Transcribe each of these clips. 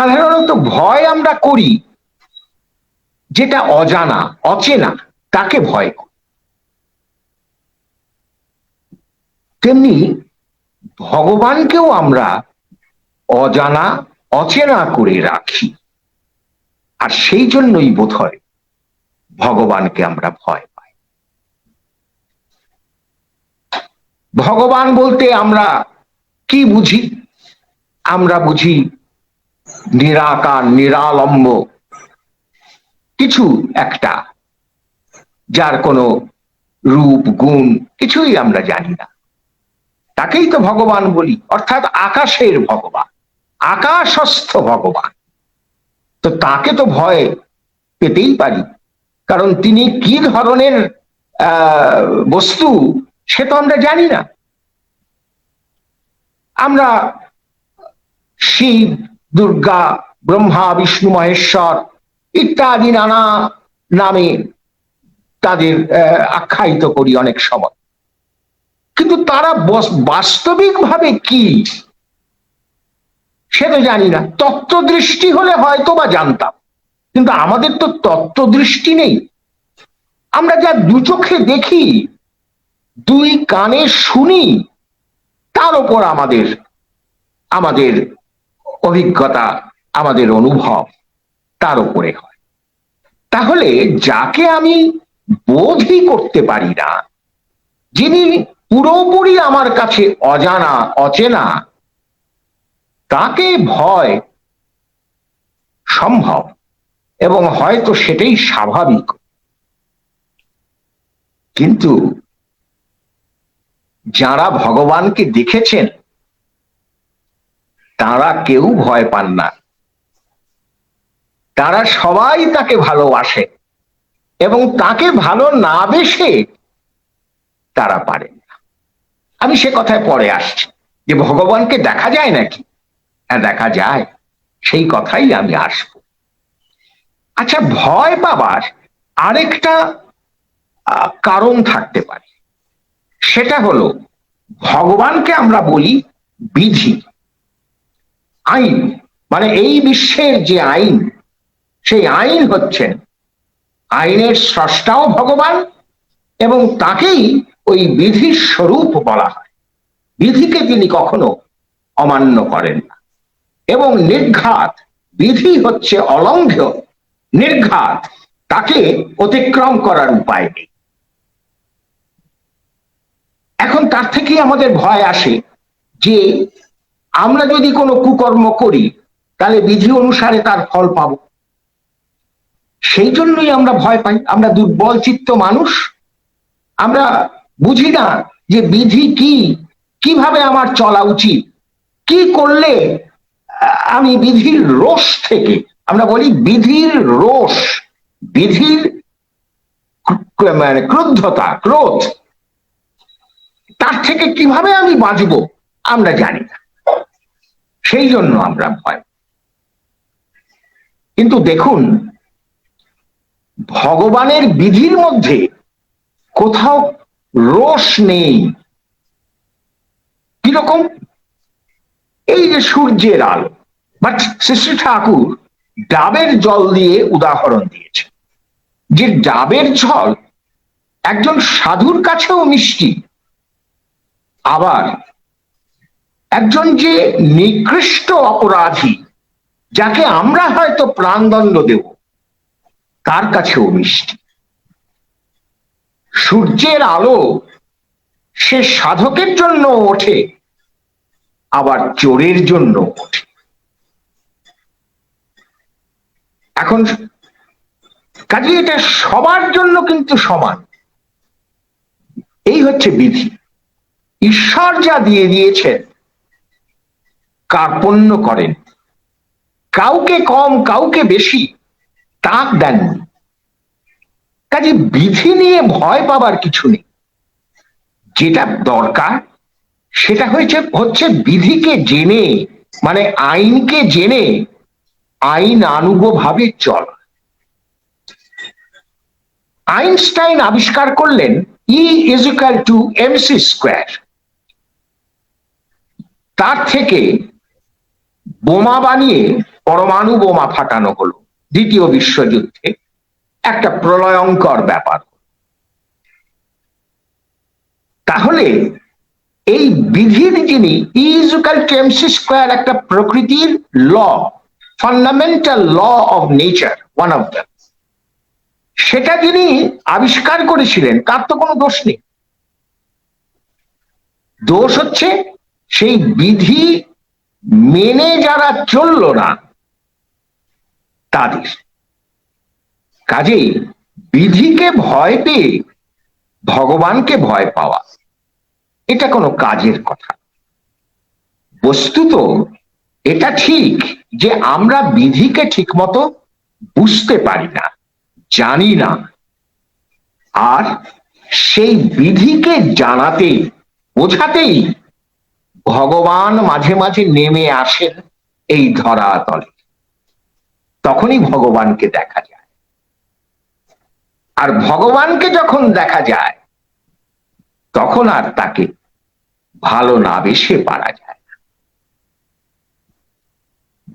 সাধারণত ভয় আমরা করি, যেটা অজানা, অচেনা, তাকে ভয় করি। তেমনি ভগবানকেও আমরা অজানা, অচেনা করে রাখি। আর সেই জন্যই বোধ হয় ভগবানকে আমরা ভয় পাই। ভগবান বলতে আমরা কি বুঝি? আমরা বুঝি নিরাকার, নিরালম্ব। কিছু একটা, যার কোনো রূপ, গুণ কিছুই আমরা জানি না। তাকেই তো ভগবান বলি, অর্থাৎ আকাশের ভগবান, আকাশস্থ ভগবান। তো তাকে তো ভয় পেতেই পারি, কারণ তিনি কি ধরনের বস্তু সে তো আমরা জানি না। আমরা শিব দুর্গা, ব্রহ্মা, বিষ্ণু, মহেশ্বর ইত্যাদি নানা নামে তাদের আখ্যায়িত করি অনেক সময়। কিন্তু তারা বাস্তবিকভাবে কি? সে তো জানি না। তত্ত্ব দৃষ্টি হলে হয়তো বা জানতাম। কিন্তু আমাদের তো তত্ত্ব দৃষ্টি নেই। আমরা যা দু চোখে দেখি, দুই কানে শুনি, তার উপর আমাদের আমাদের অভিজ্ঞতা আমাদের অনুভব তার উপরে হয়। তাহলে যাকে আমি বোধই করতে পারি না, যিনি পুরোপুরি আমার কাছে অজানা, অচেনা, তাকে ভয় সম্ভব এবং হয়তো সেটাই স্বাভাবিক। কিন্তু যারা ভগবানকে দেখেছেন তারা কেউ ভয় পান না। তারা সবাই তাকে ভালোবাসে এবং তাকে ভালো না বেসে তারা পারেন না। আমি সে কথায় পরে আসছি যে ভগবানকে দেখা যায় নাকি? হ্যাঁ দেখা যায়। সেই কথাই আমি আসব। আচ্ছা ভয় পাবার আরেকটা কারণ থাকতে পারে। সেটা হলো, ভগবানকে আমরা বলি বিধি। আইন। মানে এই বিশ্বের যে আইন, সেই আইন হচ্ছেন আইনের স্রষ্টাও ভগবান এবং তাকেই ওই বিধির স্বরূপ বলা হয়। বিধিকে তিনি কখনো অমান্য করেন না। এবং নির্ঘাত, বিধি হচ্ছে অলঙ্ঘ্য, নির্ঘাত, তাকে অতিক্রম করার উপায় নেই। এখন তার থেকেই আমাদের ভয় আসে যে আমরা যদি কোনো কুকর্ম করি, তাহলে বিধি অনুসারে তার ফল পাব। সেই জন্যই আমরা ভয় পাই। আমরা দুর্বল চিত্ত মানুষ। আমরা বুঝি না যে বিধি কি, কীভাবে আমার চলা উচিত, কি করলে আমি বিধির রোষ থেকে, আমরা বলি বিধির রোষ, বিধির মানে ক্রুদ্ধতা, ক্রোধ, তার থেকে কীভাবে আমি বাঁচব, আমরা জানি না। সেই জন্য আমরা ভয়। কিন্তু দেখুন, ভগবানের বিধির মধ্যে কোথাও রোষ নেই। কীরকম? এই যে সূর্যের আলো, বাট শ্রী ঠাকুর ডাবের জল দিয়ে উদাহরণ দিয়েছে যে ডাবের জল একজন সাধুর কাছেও মিষ্টি, আবার একজন যে নিকৃষ্ট অপরাধী, যাকে আমরা হয়তো প্রাণদণ্ড দেব, তার কাছেও মিষ্টি। সূর্যের আলো সে সাধকের জন্য ওঠে, আবার চোরের জন্য ওঠে। এখন কাজে এটা সবার জন্য কিন্তু সমান। এই হচ্ছে বিধি। ঈশ্বর যা দিয়ে দিয়েছেন কার্পণ্য করেন। কাউকে কম, কাউকে বেশি তাক দেননি। কাজে বিধি নিয়ে ভয় পাবার কিছু নেই। যেটা দরকার, সেটা হয়েছে, হচ্ছে বিধিকে জেনে মানে আইনকে জেনে আইন আনুগ ভাবে চলা। আইনস্টাইন আবিষ্কার করলেন E equal to MC square তার থেকে বোমা বানিয়ে পরমাণু বোমা ফাটানো হলো দ্বিতীয় বিশ্বযুদ্ধে। একটা প্রলয়ঙ্কর ব্যাপার। তাহলে এই বিধির যিনি ইজুকাল টেমসি স্কোয়ার একটা প্রকৃতির law fundamental law of nature one of them সেটা যিনি আবিষ্কার করেছিলেন, তার তো কোনো দোষ নেই। দোষ হচ্ছে সেই বিধি মেনে যারা চলল না, তাদের। কাজেই বিধিকে ভয় পেয়ে ভগবানকে ভয় পাওয়া, এটা কোনো কাজের কথা। বস্তুত এটা ঠিক যে আমরা বিধিকে ঠিকমতো বুঝতে পারি না, জানি না। আর সেই বিধিকে জানাতেই বোঝাতেই ভগবান মাঝে মাঝে নেমে আসেন এই ধরাতলে তখনই ভগবানকে দেখা যায়। আর ভগবানকে যখন দেখা যায়, তখন আর তাকে ভালো না বেশে পারা যায় না।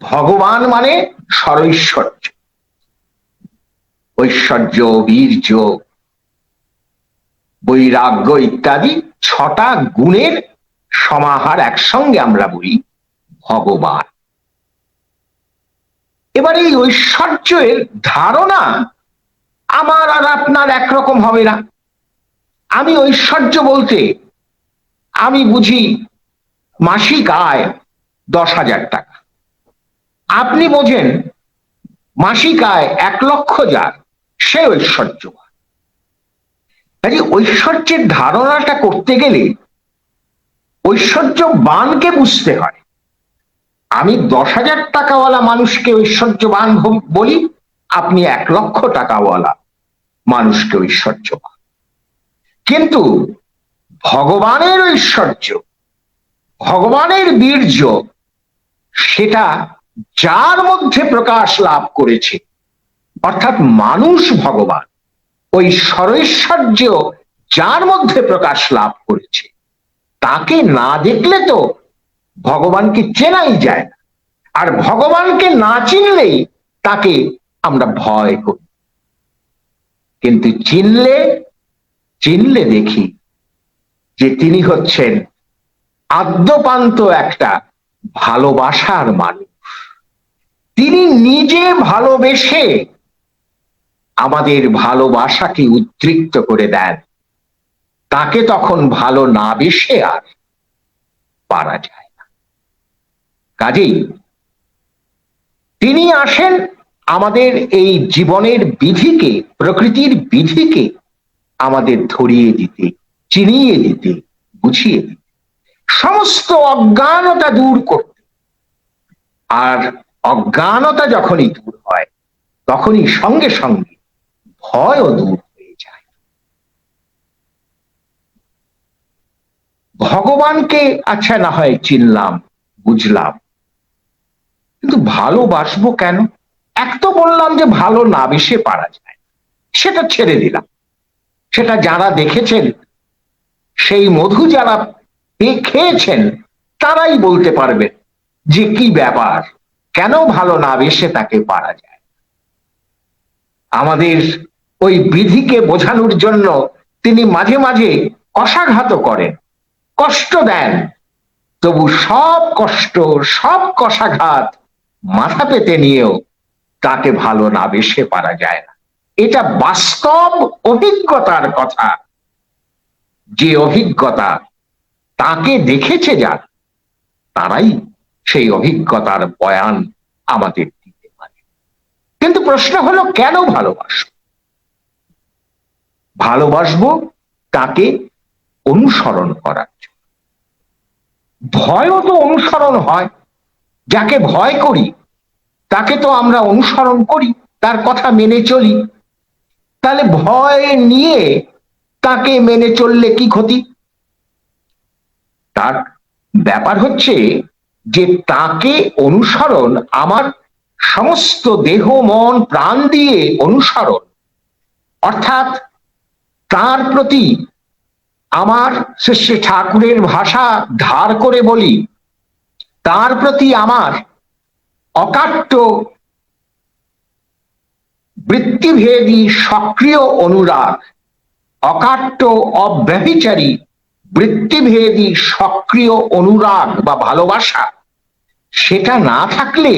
ভগবান মানে সরৈশ্বর্য। ঐশ্বর্য, বীর্য, বৈরাগ্য ইত্যাদি ছটা গুণের সমাহার একসঙ্গে আমরা বলি, ভগবান। এবার এই ঐশ্বর্যের ধারণা আমার আর আপনার একরকম হবে না। আমি ঐশ্বর্য বলতে আমি বুঝি মাসিক আয় দশ হাজার টাকা। আপনি বোঝেন মাসিক আয় এক লক্ষ যার, সে ঐশ্বর্যবান। কাজে ঐশ্বর্যের ধারণাটা করতে গেলে ঐশ্বর্যবানকে বুঝতে হয়। আমি দশ হাজার টাকাওয়ালা মানুষকে ঐশ্বর্যবান বলি আপনি এক লক্ষ টাকাওয়ালা মানুষকে ঐশ্বর্যবান। কিন্তু ভগবানের ঐশ্বর্য, ভগবানের বীর্য, সেটা যার মধ্যে প্রকাশ লাভ করেছে, অর্থাৎ মানুষ ভগবান ওই সরৈশ্বর্য যার মধ্যে প্রকাশ লাভ করেছে। তাকে না দেখলে তো ভগবানকে চেনাই যায়? না আর ভগবানকে না চিনলেই তাকে আমরা ভয় করি। কিন্তু চিনলে চিনলে দেখি যে তিনি হচ্ছেন আদ্যপান্ত একটা ভালোবাসার মানুষ। তিনি নিজে ভালোবেসে আমাদের ভালোবাসাকে উদ্রিক্ত করে দেন। তাকে তখন ভালো না বেশে আর পারা যায় না। কাজেই তিনি আসেন আমাদের এই জীবনের বিধিকে, প্রকৃতির বিধিকে আমাদের ধরিয়ে দিতে, চিনিয়ে দিতে, বুঝিয়ে দিতে। সমস্ত অজ্ঞানতা দূর করতে। আর অজ্ঞানতা যখনই দূর হয়, তখনই সঙ্গে সঙ্গে ভয়ও দূর হয়ে যায় ভগবানকে আচ্ছা না হয় চিনলাম, বুঝলাম। কিন্তু ভালোবাসবো কেন? এক তো বললাম যে ভালো না বেশে পারা যায়। সেটা ছেড়ে দিলাম। সেটা যারা দেখেছেন, সেই মধু যারা খেয়েছেন তারাই বলতে পারবেন যে কি ব্যাপার, কেন ভালো না বেশে তাকে পারা যায়। আমাদের ওই বিধিকে বোঝানোর জন্য তিনি মাঝে মাঝে অসাঘাত করেন। কষ্ট দেন। তবু সব কষ্ট, সব কষাঘাত মাথা পেতে নিয়েও তাকে ভালো না বেশে পারা যায় না। এটা বাস্তব অভিজ্ঞতার কথা। যে অভিজ্ঞতা তাকে দেখেছে যার তারাই সেই অভিজ্ঞতার বয়ান আমাদের দিতে পারে। কিন্তু প্রশ্ন হলো, কেন ভালোবাসব? ভালোবাসবো তাকে অনুসরণ জন্য ভয়ও তো অনুসরণ হয়। যাকে ভয় করি, তাকে তো আমরা অনুসরণ করি, তার কথা মেনে চলি। তাহলে ভয় নিয়ে তাকে মেনে চললে কি ক্ষতি? তার ব্যাপার হচ্ছে যে তাকে অনুসরণ আমার সমস্ত দেহ, মন, প্রাণ দিয়ে অনুসরণ। অর্থাৎ তার প্রতি আমার শ্রী ঠাকুরের ভাষা ধার করে বলি, তার প্রতি আমার অকাট্য বৃত্তিভেদী সক্রিয় অনুরাগ, অকাট্য অব্যভিচারী বৃত্তিভেদী সক্রিয় অনুরাগ বা ভালোবাসা, সেটা না থাকলে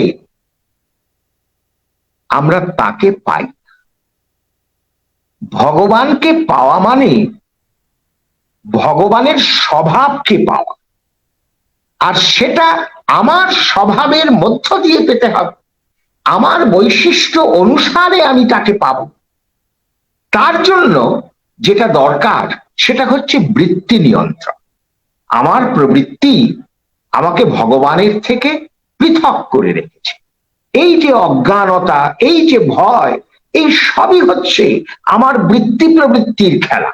আমরা তাকে পাই ভগবানকে পাওয়া মানে ভগবানের স্বভাবকে পাওয়া? আর সেটা আমার স্বভাবের মধ্য দিয়ে পেতে হবে। আমার বৈশিষ্ট্য অনুসারে আমি তাকে পাব। তার জন্য যেটা দরকার, সেটা হচ্ছে বৃত্তি নিয়ন্ত্রণ। আমার প্রবৃত্তি আমাকে ভগবানের থেকে পৃথক করে রেখেছে। এই যে অজ্ঞানতা, এই যে ভয়, এই সবই হচ্ছে আমার বৃত্তি প্রবৃত্তির খেলা।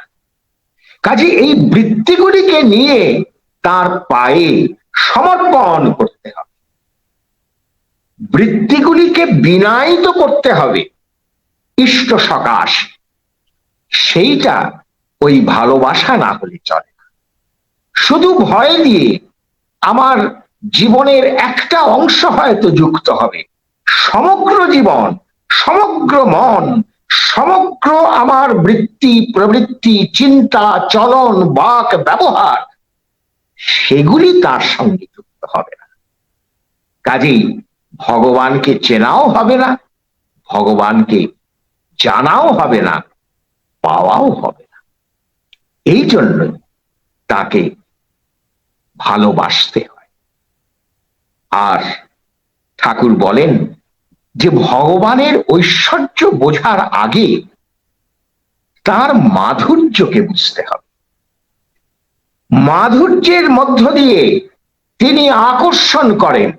কাজে এই বৃত্তিগুলিকে নিয়ে তার পায়ে সমর্পণ করতে হবে। বৃত্তিগুলিকে বিনায়িত করতে হবে। ইষ্ট সকাশ, সেইটা ওই ভালোবাসা না হলে চলে না। শুধু ভয় দিয়ে আমার জীবনের একটা অংশ হয়তো যুক্ত হবে। সমগ্র জীবন, সমগ্র মন সমগ্র আমার বৃত্তি, প্রবৃত্তি, চিন্তা, চলন, বাক, ব্যবহার, সেগুলি তার সঙ্গে যুক্ত হবে না। কাজেই ভগবানকে চেনাও হবে না, ভগবানকে জানাও হবে না, পাওয়াও হবে না। এই জন্যই তাকে ভালোবাসতে হয়। আর ঠাকুর বলেন যে ভগবানের ঐশ্বর্য বোঝার আগে তার মাধুর্যকে বুঝতে হবে। মাধুর্যের মধ্য দিয়ে তিনি আকর্ষণ করেন।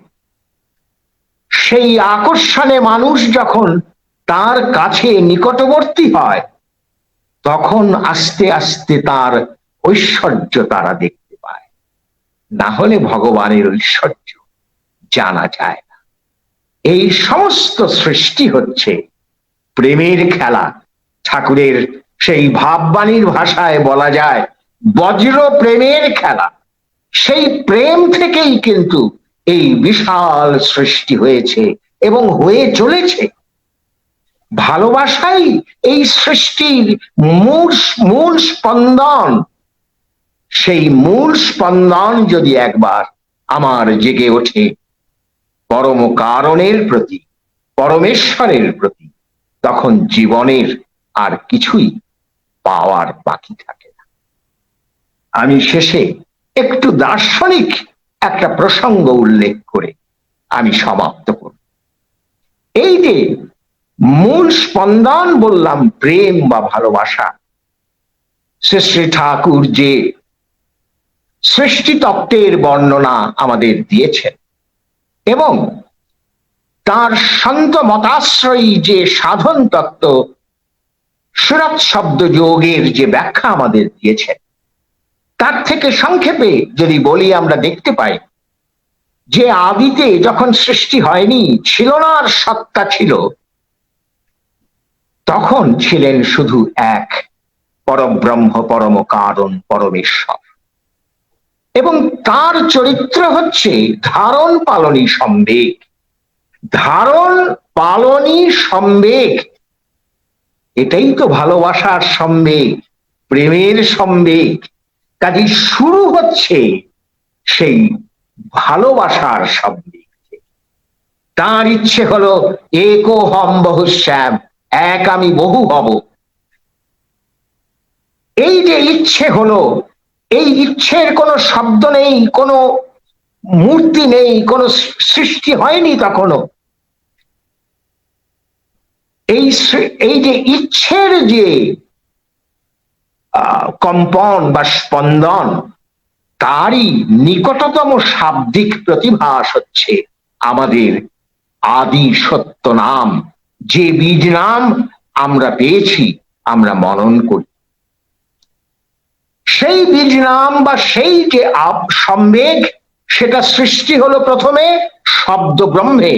সেই আকর্ষণে মানুষ যখন তার কাছে নিকটবর্তী হয়, তখন আস্তে আস্তে তার ঐশ্বর্য তারা দেখতে পায়। না হলে ভগবানের ঐশ্বর্য জানা যায় না। এই সমস্ত সৃষ্টি হচ্ছে প্রেমের খেলা। ঠাকুরের সেই ভাববাণীর ভাষায় বলা যায়, বজ্র প্রেমের খেলা। সেই প্রেম থেকেই কিন্তু এই বিশাল সৃষ্টি হয়েছে এবং হয়ে চলেছে। ভালোবাসাই এই সৃষ্টির মূল মূল স্পন্দন। সেই মূল স্পন্দন যদি একবার আমার জেগে ওঠে পরম কারণের প্রতি পরমেশ্বরের প্রতি তখন জীবনের আর কিছুই পাওয়ার বাকি থাকে না। আমি শেষে একটু দার্শনিক একটা প্রসঙ্গ উল্লেখ করে আমি সমাপ্ত করব। এই যে মূল স্পন্দন বললাম, প্রেম বা ভালোবাসা শ্রী শ্রী ঠাকুর যে সৃষ্টি তত্ত্বের বর্ণনা আমাদের দিয়েছেন এবং তার শান্ত মতাশ্রয়ী যে সাধন তত্ত্ব, সুরত শব্দ যোগের যে ব্যাখ্যা আমাদের দিয়েছেন তার থেকে সংক্ষেপে যদি বলি আমরা দেখতে পাই, যে আদিতে যখন সৃষ্টি হয়নি ছিল না আর সত্তা ছিল, তখন ছিলেন শুধু এক, পরব্রহ্ম পরম কারণ পরমেশ্বর। এবং তার চরিত্র হচ্ছে ধারণ পালনী সম্বেগ। ধারণ পালনী সম্বেগ। এটাই তো ভালোবাসার সম্বেগ, প্রেমের সম্বেগ। কাজে শুরু হচ্ছে সেই ভালোবাসার সম্বেগ। তার ইচ্ছে হলো একো হম বহুশ্যাম, এক আমি বহু হব। এই যে ইচ্ছে হলো এই ইচ্ছের কোনো শব্দ নেই, কোনো মূর্তি নেই, কোনো সৃষ্টি হয়নি তখনও এই এই যে ইচ্ছের যে কম্পন বা স্পন্দন, তারই নিকটতম শাব্দিক প্রতিভাস হচ্ছে আমাদের আদি সত্য নাম। যে বীজ নাম আমরা পেয়েছি, আমরা মনন করি। সেই বীজ নাম বা সেই যে সম্বেগ, সেটা সৃষ্টি হলো প্রথমে শব্দ ব্রহ্মে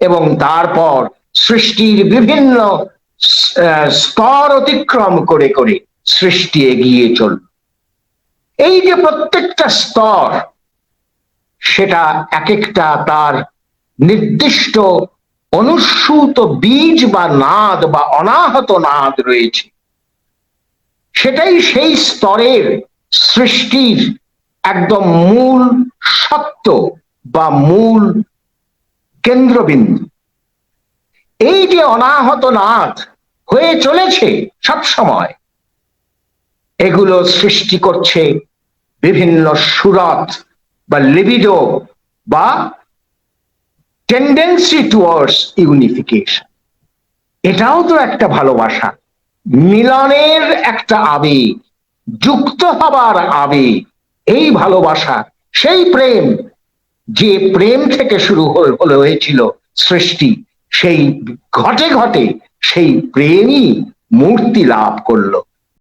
এবং তারপর সৃষ্টির বিভিন্ন স্তর অতিক্রম করে করে সৃষ্টি এগিয়ে চল এই যে প্রত্যেকটা স্তর, সেটা এক একটা তার নির্দিষ্ট অনুসূত বীজ বা নাদ বা অনাহত নাদ রয়েছে। সেটাই সেই স্তরের সৃষ্টির একদম মূল সত্য বা মূল কেন্দ্রবিন্দু। এই যে অনাহত নাদ হয়ে চলেছে সব সময়, এগুলো সৃষ্টি করছে বিভিন্ন সুরত বা লিবিডো বা টেন্ডেন্সি টুয়ার্ডস ইউনিফিকেশন এটাও তো একটা ভালোবাসা। মিলনের একটা আবেগ, যুক্ত হবার আবেগ। এই ভালোবাসা, সেই প্রেম, যে প্রেম থেকে শুরু হল- হয়েছিল সৃষ্টি, সেই ঘটে ঘটে সেই প্রেমই মূর্তি লাভ করল।